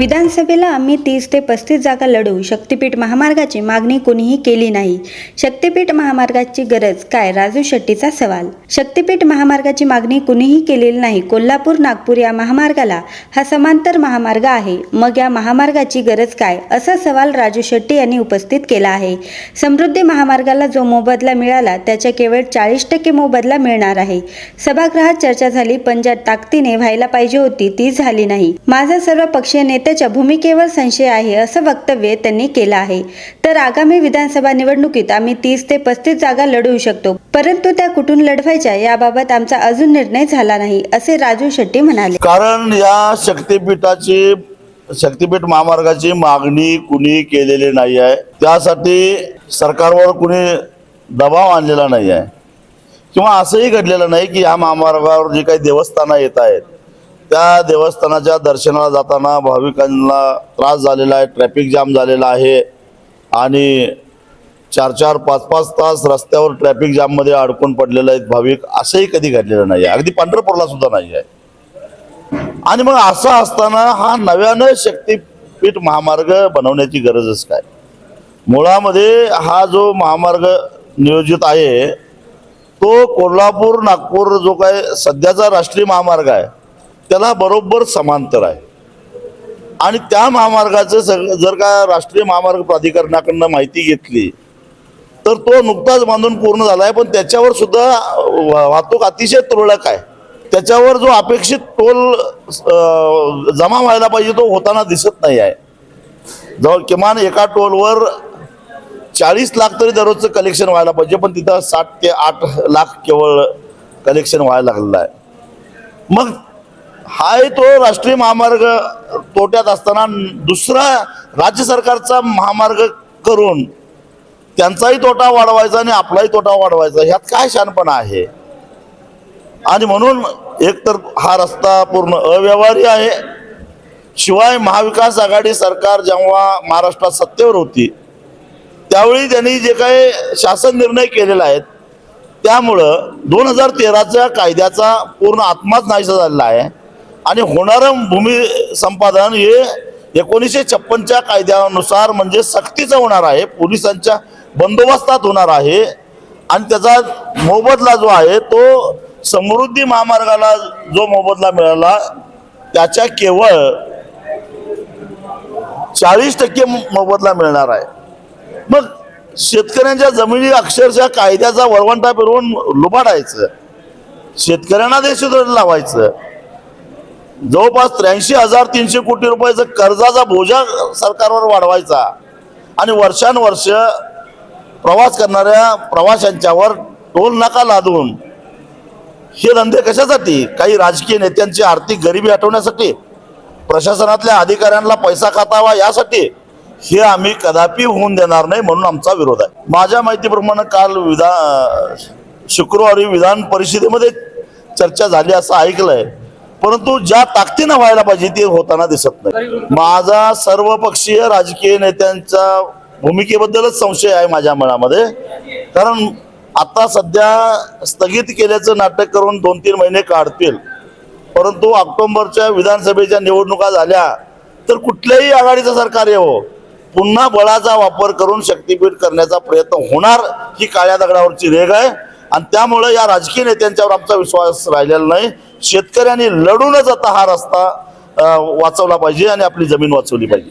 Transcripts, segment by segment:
विधानसभेला आम्ही तीस ते पस्तीस जागा लढवू. शक्तीपीठ महामार्गाची मागणी कोणीही केली नाही. शक्तीपीठ महामार्गाची गरज काय? राजू शेट्टीचा सवाल. शक्तीपीठ महामार्गाची मागणी कुणीही केलेली नाही. कोल्हापूर नागपूर या महामार्गाला हा समांतर महामार्ग आहे. मग या महामार्गाची गरज काय? असा सवाल राजू शेट्टी यांनी उपस्थित केला आहे. समृद्धी महामार्गाला जो मोबदला मिळाला त्याच्या केवळ चाळीस टक्के मोबदला मिळणार आहे. सभागृहात चर्चा झाली पण ज्या ताकदीने व्हायला पाहिजे होती ती झाली नाही. माझा सर्व पक्षीय नेत्याच्या भूमिकेवर संशय आहे असं वक्तव्य त्यांनी केलं आहे. तर आगामी विधानसभा निवडणुकीत आम्ही तीस ते पस्तीस जागा लढवू शकतो. परंतु त्या कुठून लढवायच्या याबाबत आमचा अजून निर्णय झाला नाही असे राजू शेट्टी म्हणाले. कारण या शक्तीपीठाची शक्तीपीठ महामार्गाची मागणी कुणी केलेली नाही आहे. त्यासाठी सरकारवर कुणी दबाव आणलेला नाही आहे. किंवा असंही घडलेलं नाही की या महामार्गावर जे काही देवस्थानं येत आहेत त्या देवस्थानाच्या दर्शनाला जाताना भाविकांना त्रास झालेला आहे ट्रॅफिक जाम झालेला आहे आणि चार चार पाच पाच तास रस्त्यावर ट्रॅफिक जाममध्ये अडकून पडलेले आहेत भाविक. असंही कधी घडलेलं नाही आहे अगदी पंढरपूरला सुद्धा नाही आहे आणि मग असं असताना हा नव्यानं शक्तीपीठ महामार्ग बनवण्याची गरजच काय? मुळामध्ये हा जो महामार्ग नियोजित आहे तो कोल्हापूर नागपूर जो काय सध्याचा राष्ट्रीय महामार्ग आहे त्याला बरोबर समांतर आहे. आणि त्या महामार्गाचं सग जर का राष्ट्रीय महामार्ग प्राधिकरणाकडनं माहिती घेतली तर तो नुकताच बांधून पूर्ण झाला आहे पण त्याच्यावर सुद्धा वा- वाहतूक अतिशय तुरळक आहे. त्याच्यावर जो अपेक्षित टोल जमा व्हायला पाहिजे तो होताना दिसत नाही आहे. जवळ किमान एका टोलवर चाळीस लाख तरी दररोजचं कलेक्शन व्हायला पाहिजे पण तिथं साठ ते आठ लाख केवळ कलेक्शन व्हायला लागलेलं आहे. मग हाय तो राष्ट्रीय महामार्ग तोट्यात असताना दुसरा राज्य सरकारचा महामार्ग करून त्यांचाही तोटा वाढवायचा आणि आपलाही तोटा वाढवायचा ह्यात काय शानपणा आहे? आणि म्हणून एकतर हा रस्ता पूर्ण अव्यवहारी आहे. शिवाय महाविकास आघाडी सरकार जेव्हा महाराष्ट्रात सत्तेवर होती त्यावेळी त्यांनी जे काही शासन निर्णय केलेले आहेत त्यामुळं दोन हजार तेराच्या कायद्याचा पूर्ण आत्माच नाहीसा झालेला आहे. आणि होणारं भूमी संपादन हे एकोणीसशे छप्पनच्या कायद्यानुसार म्हणजे सक्तीचं होणार आहे पोलिसांच्या बंदोबस्तात होणार आहे. आणि त्याचा मोबदला जो आहे तो समृद्धी महामार्गाला जो मोबदला मिळाला त्याच्या केवळ चाळीस टक्के मोबदला मिळणार आहे. मग शेतकऱ्यांच्या जमिनी अक्षरशः कायद्याचा वळवंटा फिरवून लुबाडायचं. शेतकऱ्यांना देशोधड लावायचं. जवळपास त्र्याऐंशी हजार तीनशे कोटी रुपयाचा कर्जाचा बोजा सरकारवर वाढवायचा आणि वर्षानुवर्ष प्रवास करणाऱ्या प्रवाशांच्यावर टोल नाका लादून हे धंदे कशासाठी? काही राजकीय नेत्यांची आर्थिक गरिबी हटवण्यासाठी प्रशासनातल्या अधिकाऱ्यांना पैसा खातावा यासाठी हे आम्ही कदापि होऊन देणार नाही म्हणून आमचा विरोध आहे. माझ्या माहितीप्रमाणे काल विधा शुक्रवारी विधान परिषदेमध्ये चर्चा झाली असं ऐकलंय. परंतु ज्या ताकदीनं व्हायला पाहिजे ते होताना दिसत नाही. माझा सर्वपक्षीय राजकीय नेत्यांच्या भूमिकेबद्दलच संशय आहे माझ्या मनामध्ये. कारण आता सध्या स्थगित केल्याचं नाटक करून दोन तीन महिने काढतील. परंतु ऑक्टोबरच्या विधानसभेच्या निवडणुका झाल्या तर कुठल्याही आघाडीचं सरकार येवो. पुन्हा बळाचा वापर करून शक्तीपीठ करण्याचा प्रयत्न होणार ही काळ्या दगडावरची रेग आहे. आणि त्यामुळे या राजकीय नेत्यांच्यावर आमचा विश्वास राहिलेला नाही. शेतकऱ्यांनी लढूनच आता हा रस्ता वाचवला पाहिजे आणि आपली जमीन वाचवली पाहिजे?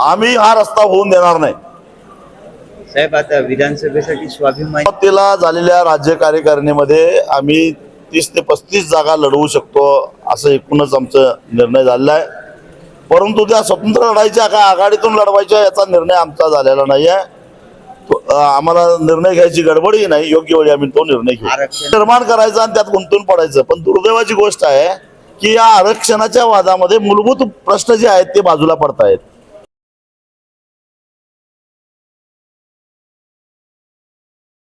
आम्ही हा रस्ता होऊन देणार नाही. साहेब आता विधानसभेसाठी स्वाभिमान तिला झालेल्या राज्य कार्यकारिणीमध्ये आम्ही तीस ते पस्तीस जागा लढवू शकतो असं एकूणच आमचं निर्णय झालेला आहे. परंतु त्या स्वतंत्र लढायच्या का आघाडीतून लढवायच्या याचा निर्णय आमचा झालेला नाही आहे आम्हाला निर्णय घ्यायची गडबडही नाही. योग्य वेळी आम्ही तो निर्णय घेऊ. निर्माण करायचा आणि त्यात गुंतून पडायचं. पण दुर्दैवाची गोष्ट आहे की या आरक्षणाच्या वादामध्ये मूलभूत प्रश्न जे आहेत ते बाजूला पडतायत.